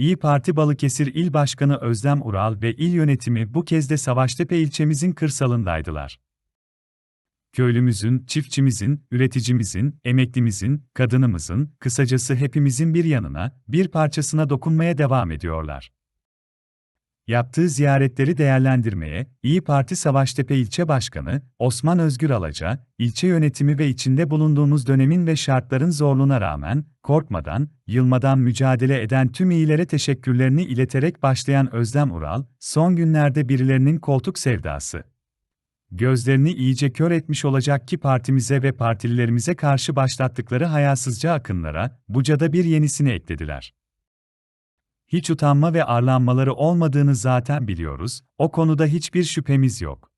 İyi Parti Balıkesir İl Başkanı Özlem Ural ve il yönetimi bu kez de Savaştepe ilçemizin kırsalındaydılar. Köylümüzün, çiftçimizin, üreticimizin, emeklimizin, kadınımızın, kısacası hepimizin bir yanına, bir parçasına dokunmaya devam ediyorlar. Yaptığı ziyaretleri değerlendirmeye, İyi Parti Savaştepe İlçe Başkanı, Osman Özgür Alaca, ilçe yönetimi ve içinde bulunduğumuz dönemin ve şartların zorluğuna rağmen, korkmadan, yılmadan mücadele eden tüm iyilere teşekkürlerini ileterek başlayan Özlem Ural, son günlerde birilerinin koltuk sevdası. Gözlerini iyice kör etmiş olacak ki partimize ve partililerimize karşı başlattıkları hayasızca akınlara, Buca'da bir yenisini eklediler hiç utanma ve arlanmaları olmadığını zaten biliyoruz, o konuda hiçbir şüphemiz yok.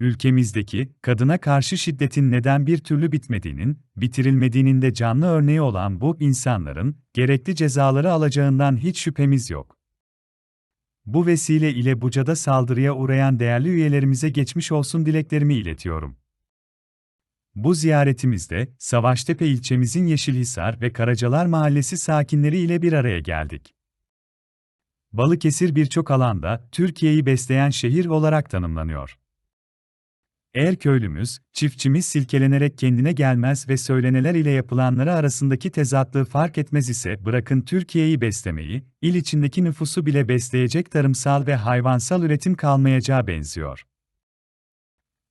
Ülkemizdeki kadına karşı şiddetin neden bir türlü bitmediğinin, bitirilmediğinin de canlı örneği olan bu insanların gerekli cezaları alacağından hiç şüphemiz yok. Bu vesile ile Buca'da saldırıya uğrayan değerli üyelerimize geçmiş olsun dileklerimi iletiyorum. Bu ziyaretimizde, Savaştepe ilçemizin Yeşilhisar ve Karacalar Mahallesi sakinleri ile bir araya geldik. Balıkesir birçok alanda Türkiye'yi besleyen şehir olarak tanımlanıyor. Eğer köylümüz, çiftçimiz silkelenerek kendine gelmez ve söyleneler ile yapılanları arasındaki tezatlığı fark etmez ise bırakın Türkiye'yi beslemeyi, il içindeki nüfusu bile besleyecek tarımsal ve hayvansal üretim kalmayacağı benziyor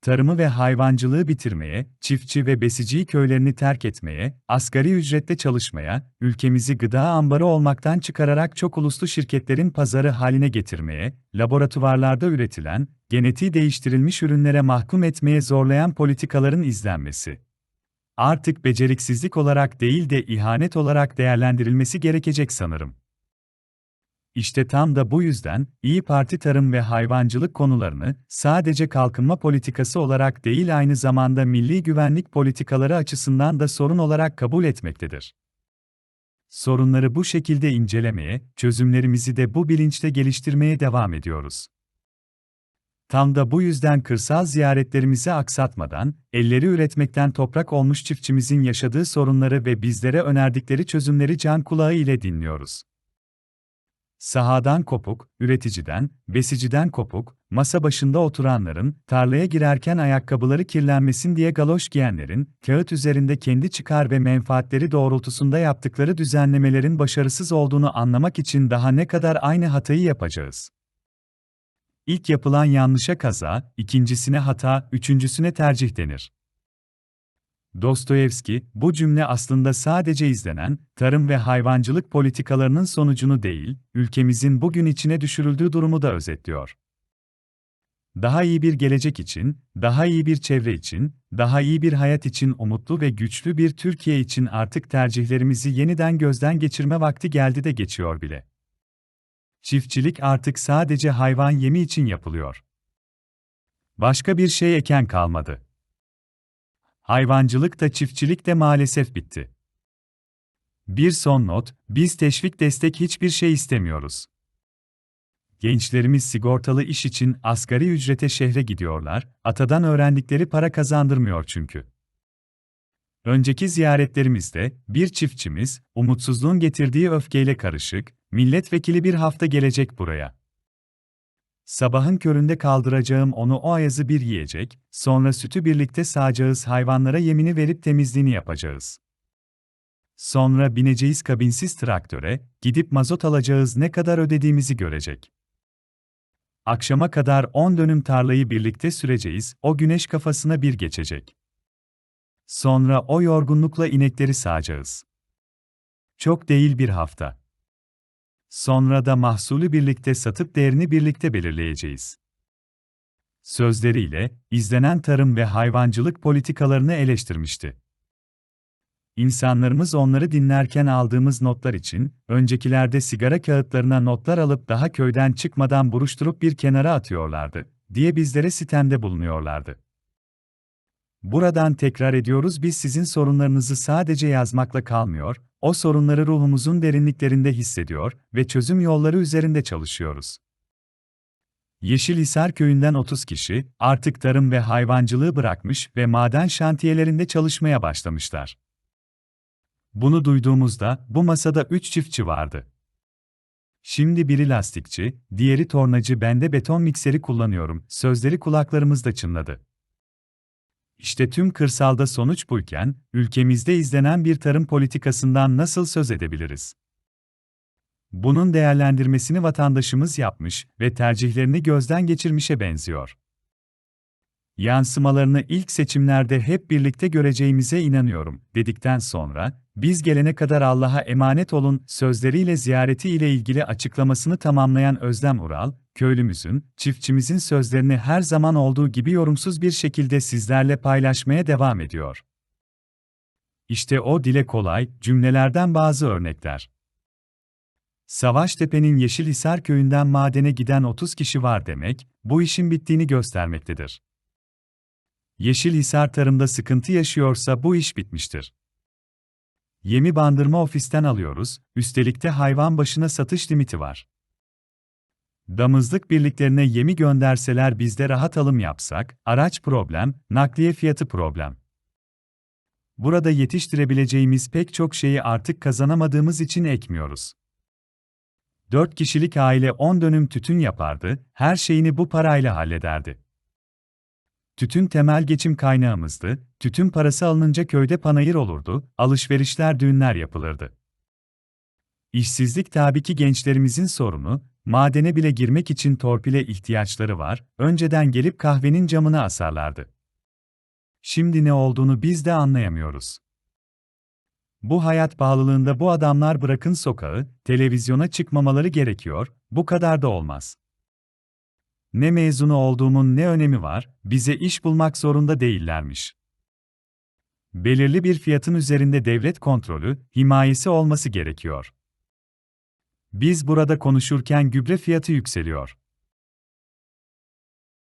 tarımı ve hayvancılığı bitirmeye, çiftçi ve besiciyi köylerini terk etmeye, asgari ücretle çalışmaya, ülkemizi gıda ambarı olmaktan çıkararak çok uluslu şirketlerin pazarı haline getirmeye, laboratuvarlarda üretilen, genetiği değiştirilmiş ürünlere mahkum etmeye zorlayan politikaların izlenmesi. Artık beceriksizlik olarak değil de ihanet olarak değerlendirilmesi gerekecek sanırım. İşte tam da bu yüzden, İyi Parti tarım ve hayvancılık konularını sadece kalkınma politikası olarak değil aynı zamanda milli güvenlik politikaları açısından da sorun olarak kabul etmektedir. Sorunları bu şekilde incelemeye, çözümlerimizi de bu bilinçle geliştirmeye devam ediyoruz. Tam da bu yüzden kırsal ziyaretlerimizi aksatmadan, elleri üretmekten toprak olmuş çiftçimizin yaşadığı sorunları ve bizlere önerdikleri çözümleri can kulağı ile dinliyoruz. Sahadan kopuk, üreticiden, besiciden kopuk, masa başında oturanların, tarlaya girerken ayakkabıları kirlenmesin diye galoş giyenlerin, kağıt üzerinde kendi çıkar ve menfaatleri doğrultusunda yaptıkları düzenlemelerin başarısız olduğunu anlamak için daha ne kadar aynı hatayı yapacağız? İlk yapılan yanlışa kaza, ikincisine hata, üçüncüsüne tercih denir. Dostoyevski, bu cümle aslında sadece izlenen, tarım ve hayvancılık politikalarının sonucunu değil, ülkemizin bugün içine düşürüldüğü durumu da özetliyor. Daha iyi bir gelecek için, daha iyi bir çevre için, daha iyi bir hayat için umutlu ve güçlü bir Türkiye için artık tercihlerimizi yeniden gözden geçirme vakti geldi de geçiyor bile. Çiftçilik artık sadece hayvan yemi için yapılıyor. Başka bir şey eken kalmadı. Hayvancılık da çiftçilik de maalesef bitti. Bir son not, biz teşvik destek hiçbir şey istemiyoruz. Gençlerimiz sigortalı iş için asgari ücrete şehre gidiyorlar, atadan öğrendikleri para kazandırmıyor çünkü. Önceki ziyaretlerimizde bir çiftçimiz, umutsuzluğun getirdiği öfkeyle karışık, milletvekili bir hafta gelecek buraya. Sabahın köründe kaldıracağım onu o ayazı bir yiyecek, sonra sütü birlikte sağacağız hayvanlara yemini verip temizliğini yapacağız. Sonra bineceğiz kabinsiz traktöre, gidip mazot alacağız ne kadar ödediğimizi görecek. Akşama kadar 10 dönüm tarlayı birlikte süreceğiz, o güneş kafasına bir geçecek. Sonra o yorgunlukla inekleri sağacağız. Çok değil bir hafta. Sonra da mahsulü birlikte satıp değerini birlikte belirleyeceğiz. Sözleriyle, izlenen tarım ve hayvancılık politikalarını eleştirmişti. İnsanlarımız onları dinlerken aldığımız notlar için, öncekilerde sigara kağıtlarına notlar alıp daha köyden çıkmadan buruşturup bir kenara atıyorlardı, diye bizlere sitemde bulunuyorlardı. Buradan tekrar ediyoruz biz sizin sorunlarınızı sadece yazmakla kalmıyor, o sorunları ruhumuzun derinliklerinde hissediyor ve çözüm yolları üzerinde çalışıyoruz. Yeşilhisar köyünden 30 kişi artık tarım ve hayvancılığı bırakmış ve maden şantiyelerinde çalışmaya başlamışlar. Bunu duyduğumuzda bu masada 3 çiftçi vardı. Şimdi biri lastikçi, diğeri tornacı ben de beton mikseri kullanıyorum, sözleri kulaklarımızda çınladı. İşte tüm kırsalda sonuç buyken, ülkemizde izlenen bir tarım politikasından nasıl söz edebiliriz? Bunun değerlendirmesini vatandaşımız yapmış ve tercihlerini gözden geçirmişe benziyor. Yansımalarını ilk seçimlerde hep birlikte göreceğimize inanıyorum, dedikten sonra, biz gelene kadar Allah'a emanet olun sözleriyle ziyareti ile ilgili açıklamasını tamamlayan Özlem Ural, köylümüzün, çiftçimizin sözlerini her zaman olduğu gibi yorumsuz bir şekilde sizlerle paylaşmaya devam ediyor. İşte o dile kolay cümlelerden bazı örnekler. Savaştepe'nin Yeşilhisar köyünden madene giden 30 kişi var demek, bu işin bittiğini göstermektedir. Yeşilhisar tarımda sıkıntı yaşıyorsa bu iş bitmiştir. Yemi bandırma ofisten alıyoruz, üstelik de hayvan başına satış limiti var. Damızlık birliklerine yemi gönderseler biz de rahat alım yapsak, araç problem, nakliye fiyatı problem. Burada yetiştirebileceğimiz pek çok şeyi artık kazanamadığımız için ekmiyoruz. 4 kişilik aile 10 dönüm tütün yapardı, her şeyini bu parayla hallederdi. Tütün temel geçim kaynağımızdı, tütün parası alınınca köyde panayır olurdu, alışverişler düğünler yapılırdı. İşsizlik tabii ki gençlerimizin sorunu, madene bile girmek için torpile ihtiyaçları var, önceden gelip kahvenin camını asarlardı. Şimdi ne olduğunu biz de anlayamıyoruz. Bu hayat bağlılığında bu adamlar bırakın sokağı, televizyona çıkmamaları gerekiyor, bu kadar da olmaz. Ne mezunu olduğumun ne önemi var, bize iş bulmak zorunda değillermiş. Belirli bir fiyatın üzerinde devlet kontrolü, himayesi olması gerekiyor. Biz burada konuşurken gübre fiyatı yükseliyor.